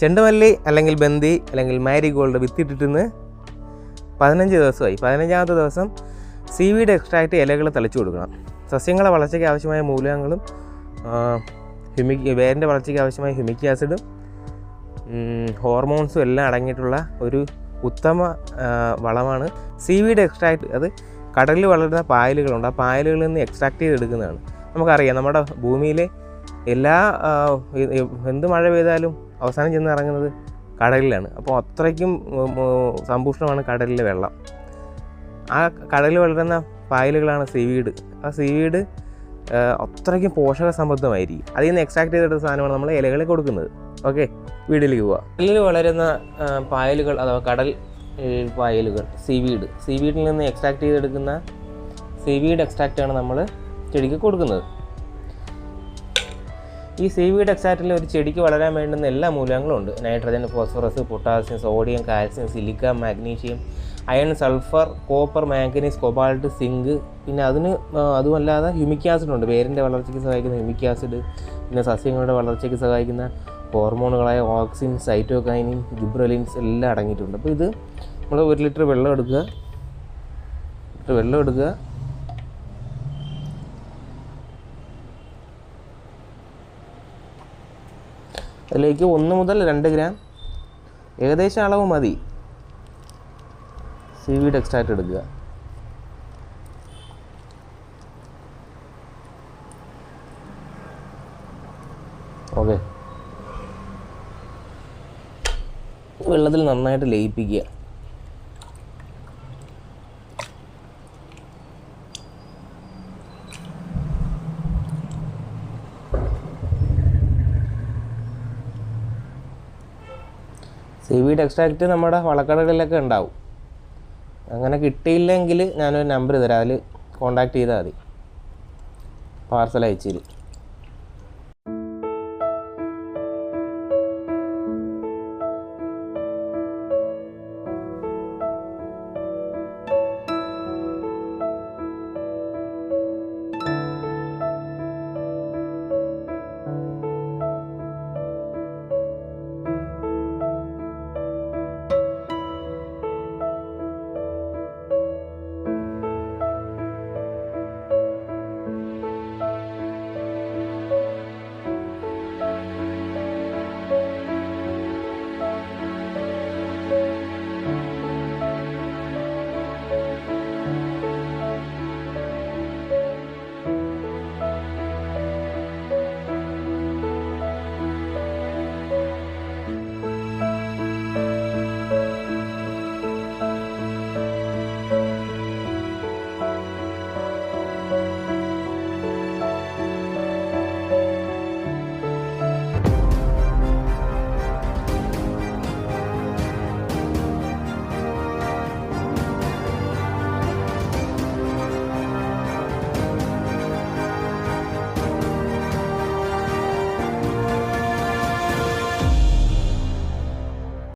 ചെണ്ടുമല്ലി അല്ലെങ്കിൽ ബന്തി അല്ലെങ്കിൽ മാരിഗോൾഡ് വിത്തിട്ടിട്ടുന്ന് പതിനഞ്ച് ദിവസമായി. പതിനഞ്ചാമത്തെ ദിവസം സീവീഡ് എക്സ്ട്രാക്റ്റ് ഇലകൾ തളിച്ചു കൊടുക്കണം. സസ്യങ്ങളെ വളർച്ചയ്ക്ക് ആവശ്യമായ മൂലകങ്ങളും ഹ്യൂമിക് വേരിന്റെ വളർച്ചയ്ക്ക് ആവശ്യമായ ഹ്യൂമിക് ആസിഡും ഹോർമോൺസും എല്ലാം അടങ്ങിയിട്ടുള്ള ഒരു ഉത്തമ വളമാണ് സീ വീഡ് എക്സ്ട്രാക്റ്റ്. അത് കടലിൽ വളരുന്ന പായലുകളുണ്ട്. ആ പായലുകളിൽ നിന്ന് എക്സ്ട്രാക്ട് ചെയ്തെടുക്കുന്നതാണ്. നമുക്കറിയാം നമ്മുടെ ഭൂമിയിലെ എല്ലാ എന്ത് മഴ പെയ്താലും അവസാനം ചെന്ന് ഇറങ്ങുന്നത് കടലിലാണ്. അപ്പോൾ അത്രയ്ക്കും സമ്പുഷ്ടമാണ് കടലിലെ വെള്ളം. ആ കടലിൽ വളരുന്ന പായലുകളാണ് സീവീഡ്. ആ സീവീഡ് അത്രയ്ക്കും പോഷക സമൃദ്ധമായിരിക്കും അതിൽ നിന്ന് എക്സ്ട്രാക്ട് ചെയ്തെടുത്ത സാധനമാണ് നമ്മൾ ഇലകളിൽ കൊടുക്കുന്നത്. ഓക്കെ വീട്ടിലേക്ക് പോവാം. കടലിൽ വളരുന്ന പായലുകൾ അഥവാ കടൽ പായലുകൾ സീവീഡ്. സീവീഡിൽ നിന്ന് എക്സ്ട്രാക്ട് ചെയ്തെടുക്കുന്ന സീവീഡ് എക്സ്ട്രാക്റ്റാണ് നമ്മൾ ചെടിക്ക് കൊടുക്കുന്നത്. ഈ സീവീഡ് എക്സാറ്റിൽ ഒരു ചെടിക്ക് വളരാൻ വേണ്ടുന്ന എല്ലാ മൂലകങ്ങളും ഉണ്ട്. Nitrogen phosphorus potassium sodium calcium silica magnesium iron sulphur copper manganese cobalt zinc പിന്നെ അതിന് അതുമല്ലാതെ ഹ്യൂമിക് ആസിഡ് ഉണ്ട്. വേരിന്റെ വളർച്ചയ്ക്ക് സഹായിക്കുന്ന ഹ്യൂമിക് ആസിഡ് പിന്നെ സസ്യങ്ങളുടെ വളർച്ചയ്ക്ക് സഹായിക്കുന്ന ഹോർമോണുകളായ ഓക്സിൻ സൈറ്റോകൈനിൻ ജിബ്രലിൻസ് എല്ലാം അടങ്ങിയിട്ടുണ്ട്. അപ്പോൾ ഇത് നമ്മൾ ഒരു ലിറ്റർ വെള്ളം എടുക്കുക. ലിറ്റർ വെള്ളം എടുക്കുക. അതിലേക്ക് ഒന്ന് മുതൽ രണ്ട് ഗ്രാം. ഏകദേശം അളവ് മതി. സി വി ടെക്സ്റ്റായിട്ട് എടുക്കുക. ഓക്കെ വെള്ളത്തിൽ നന്നായിട്ട് ലയിപ്പിക്കുക. സീവീഡ് എക്സ്ട്രാക്റ്റ് നമ്മുടെ വളക്കടകളിലൊക്കെ ഉണ്ടാവും. അങ്ങനെ കിട്ടിയില്ലെങ്കിൽ ഞാനൊരു നമ്പർ തരാം. അതിൽ കോണ്ടാക്ട് ചെയ്താൽ മതി. പാർസൽ അയച്ചു തരും